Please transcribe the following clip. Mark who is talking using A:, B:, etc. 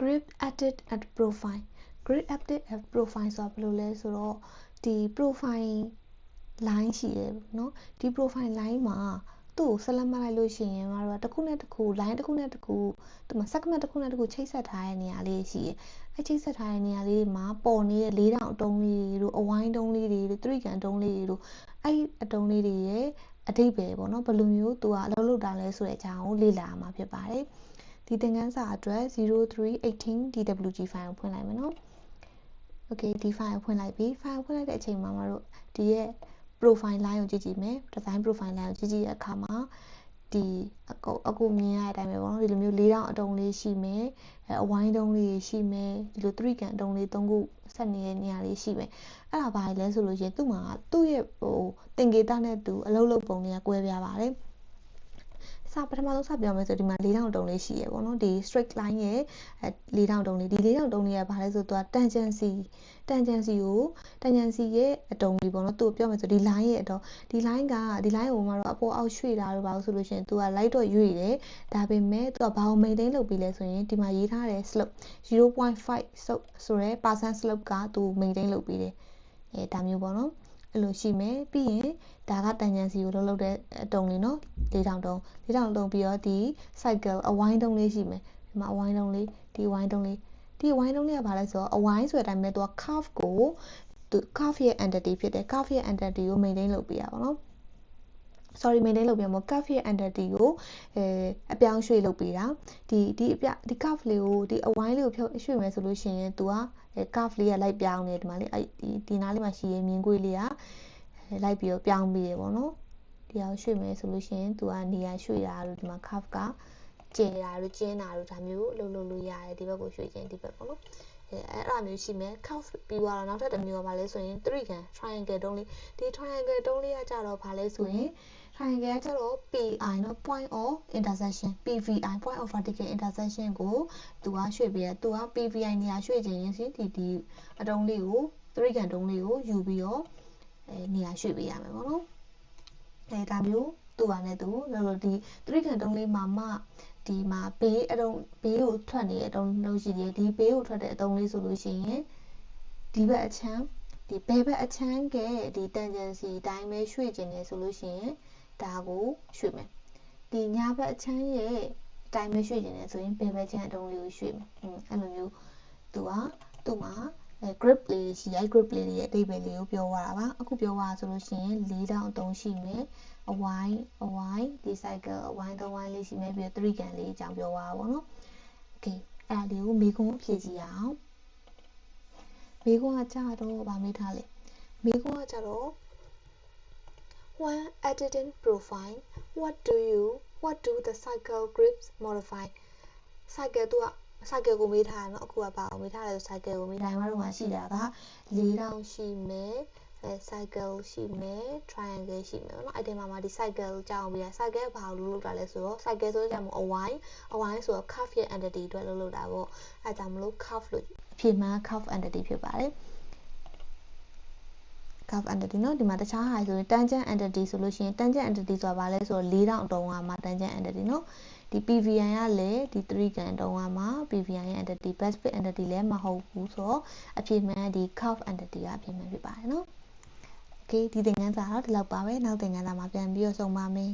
A: grid edit and profile grid edit and profile ဆိုတာဘယ်လိုလဲဆိုတော့ဒီ profile line ရှိတယ်เนาะဒီ profile line မှာသူ့ကိုဆက်လက်မှတ်လိုက်လို့ရှိရင်မတို့ကတစ်ခုနဲ့တစ်ခု line တစ်ခုနဲ့တစ်ခုဒီမှာ segment တစ်ခုနဲ့တစ်ခုချိတ်ဆက်ထားတဲ့နေရာလေးရှိတယ်အဲချိတ်ဆက်ထားတဲ့နေရာလေးမှာပေါ်နေတဲ့၄တောင်အတုံးလေးတွေတို့အဝိုင်းတုံးလေးတွေတို့သရိကန်တုံးလေးတွေတို့အဲ့အတုံးလေးတွေရဲ့အတိတ်ပဲပေါ့နော်ဘယ်လိုမျိုးသူကအလုပ်လုပ်တာလဲဆိုတဲ့အကြောင်းကိုလေ့လာမှာဖြစ်ပါတယ် ဒီသင်ခန်းစာအတွက် 0318 DWG file ကိုဖွင့်လိုက်မယ်နော် okay ဒီ file ကိုဖွင့်လိုက်ပြီ file ဖွင့်လိုက်တဲ့အချိန်မှာမတို့ဒီရဲ့ profile line ကိုကြည့်ကြည့်မယ် design profile line ကိုကြည့်ကြည့်တဲ့အခါမှာဒီအကူအကူမြင်ရတဲ့အတိုင်းပဲပေါ့နော်ဒီလိုမျိုး၄တောင်အတုံးလေးရှိမယ်အဲအဝိုင်းတုံးလေးရှိမယ်ဒီလို3ကန်အတုံးလေး၃ခုဆက်နေတဲ့နေရာလေးရှိမယ်အဲ့ဒါဘာလဲဆိုလို့ရှိရင်သူ့မှာသူ့ရဲ့ဟိုတင်ကေတာနဲ့သူအလုပ်လုပ်ပုံတွေကကွဲပြားပါတယ် စပထမဆုံးစပြောမယ်ဆိုဒီမှာ၄တောင်တုံးလေးရှိရပေါ့နော်ဒီ straight line ရဲ့၄တောင်တုံးလေးဒီ၄တောင်တုံးလေးကဘာလဲဆိုတော့ tangent tangent ကို tangent ရဲ့အတုံးလေးပေါ့နော်သူပြောမယ်ဆိုဒီ line ရဲ့အတော့ဒီ line ကဒီ line ကိုမှတော့အပေါ်အောက်ရွှေ့တာတော့ဘာလို့ဆိုလို့ရှိရင်သူက light တော့ရွေ့တယ်ဒါပေမဲ့သူကဘာကို maintain လုပ်ပြီးလဲဆိုရင်ဒီမှာရေးထားတဲ့ slope 0.5 slope ဆိုရဲ percent slope ကသူ maintain လုပ်ပြီးတယ်အဲဒါမျိုးပေါ့နော် အဲ့လိုရှိမယ်ပြီးရင်ဒါကတန်ကြံစီကိုလှုပ်လှုပ်တဲ့အတုံးလေးနော်၄တောင်တုံး၄တောင်တုံးပြီးတော့ဒီ cycle အဝိုင်းတုံးလေးရှိမယ်ဒီမှာအဝိုင်းတုံးလေးဒီအဝိုင်းတုံးလေးဒီအဝိုင်းတုံးလေးကဘာလဲဆိုတော့အဝိုင်းဆိုတဲ့အတိုင်းပဲသူက curve ကိုသူ curve ရဲ့ entity ဖြစ်တယ် curve ရဲ့ entity ကို maintain လုပ်ပေးရပါတော့ sorry maintain လုပ်ပြန်မို့ curve ရဲ့ entity ကိုအဲအပြောင်းရွှေ့လုပ်ပေးတာဒီဒီအပြဒီ curve လေးကိုဒီအဝိုင်းလေးကိုဖြုတ်ရွှေ့မယ်ဆိုလို့ရှိရင် तू က အဲ curve လေးကလိုက်ပြောင်းနေဒီမှာလေးအဲဒီဒီနားလေးမှာရှိရဲ့မြင်ကွေးလေးကလိုက်ပြီးတော့ပြောင်းပြီးရပေါ့နော်ဒီအောင်ရွှေ့မယ်ဆိုလို့ရှိရင် तू ကနေရာရွှေ့တာလို့ဒီမှာ curve ကကျင်တာလို့ကျင်းတာလို့ဒါမျိုးလုပ်လို့လို့ရတယ်ဒီဘက်ကိုရွှေ့ခြင်းဒီဘက်ပေါ့နော် အဲအဲ့အမျိုးရှိမယ် curve ပြီးသွားတော့နောက်ထပ်တစ်မျိုးကဘာလဲဆိုရင်3ကန် triangle တုံးလေးဒီ triangle တုံးလေးကကြတော့ဘာလဲဆိုရင် triangle ကျတော့ PI เนาะ point of intersection PVI point of vertical intersection ကိုသူကရွှေ့ပေးရသူက PVI နေရာရွှေ့ခြင်းရင်စီဒီဒီအတုံးလေးကို3ကန်တုံးလေးကိုယူပြီးတော့အဲနေရာရွှေ့ပေးရမယ်ပေါ့နော်အဲဒါမျိုး သူ့ပါနဲ့သူလောလောဒီ3ကန်တုံးလေးမှာမှဒီမှာဘေးအတုံးဘေးကိုထွက်နေတဲ့အတုံးလို့ရှိသေးတယ်ဒီဘေးကိုထွက်တဲ့အတုံးလေးဆိုလို့ရှိရင်ဒီဘက်အချမ်းဒီဘဲဘက်အချမ်းကဒီတန်ဂျန်စီအတိုင်းပဲရွှေ့ကျင်နေဆိုလို့ရှိရင်ဒါကိုရွှေ့မယ်ဒီညာဘက်အချမ်းရဲ့အတိုင်းပဲရွှေ့ကျင်နေဆိုရင်ဘဲဘက်ချမ်းအတုံးလေးကိုရွှေ့မယ်อืมအဲ့လိုမျိုးသူကသူ့မှာ အဲ grip လေးရှိရိုက် grip လေးရဲ့အဓိပ္ပာယ်လေးကိုပြောသွားတာပါအခုပြောသွားဆိုလို့ရှိရင်၄တောင်အတုံးရှိမယ်အဝိုင်းအဝိုင်းဒီ cycle အဝိုင်းသုံးဝိုင်းလေးရှိမယ်ပြီးတော့3ကန်လေးအကြောင်းပြောသွားတာပေါ့နော် okay အဲ့ဒါလေးကိုမေခွန်းဖြည့်ကြည့်အောင်မေခွန်းကကြတော့ဗာမေးထားလေမေခွန်းကကြတော့ when editing profile what do you what do the cycle grips modify cycle သူက cycle ကိုမေးထားတာเนาะအခုကပါအောင်မေးထားတယ်ဆို cycle ကိုမေးထားတယ်မှာရှိတာက၄တောင်ရှိမယ်အဲ cycle ရှိမယ် triangle ရှိမယ်เนาะအဲ့ဒီမှာမှာဒီ cycle ကြောင်းပြီးတာ cycle ဘာလို့လုပ်တာလဲဆိုတော့ cycle ဆိုကြမှာအဝိုင်းအဝိုင်းဆိုတော့ curve ရဲ့ entity အတွက်လုပ်လို့တာပေါ့အဲကြောင့်မလို့ curve လို့ဖြစ်မှာ curve entity ဖြစ်ပါတယ် curve entity เนาะဒီမှာတခြားဟာဆိုရင် tangent entity ဆိုလို့ရှိရင် tangent entity ဆိုတာဘာလဲဆိုတော့၄တောင်အတုံးကမှာ tangent entity เนาะ ဒီ PVN ကလည်းဒီ3ကန်တုံးကမှ PVN ရဲ့ entity best fit entity လည်းမဟုတ်ဘူးဆိုတော့အပြည့်မှန်ဒီ curve entity ကအပြည့်မှန်ဖြစ်ပါတယ်နော် okay ဒီသင်ခန်းစာတော့ဒီလောက်ပါပဲနောက်သင်ခန်းစာမှာပြန်ပြီးတော့ဆုံပါမယ်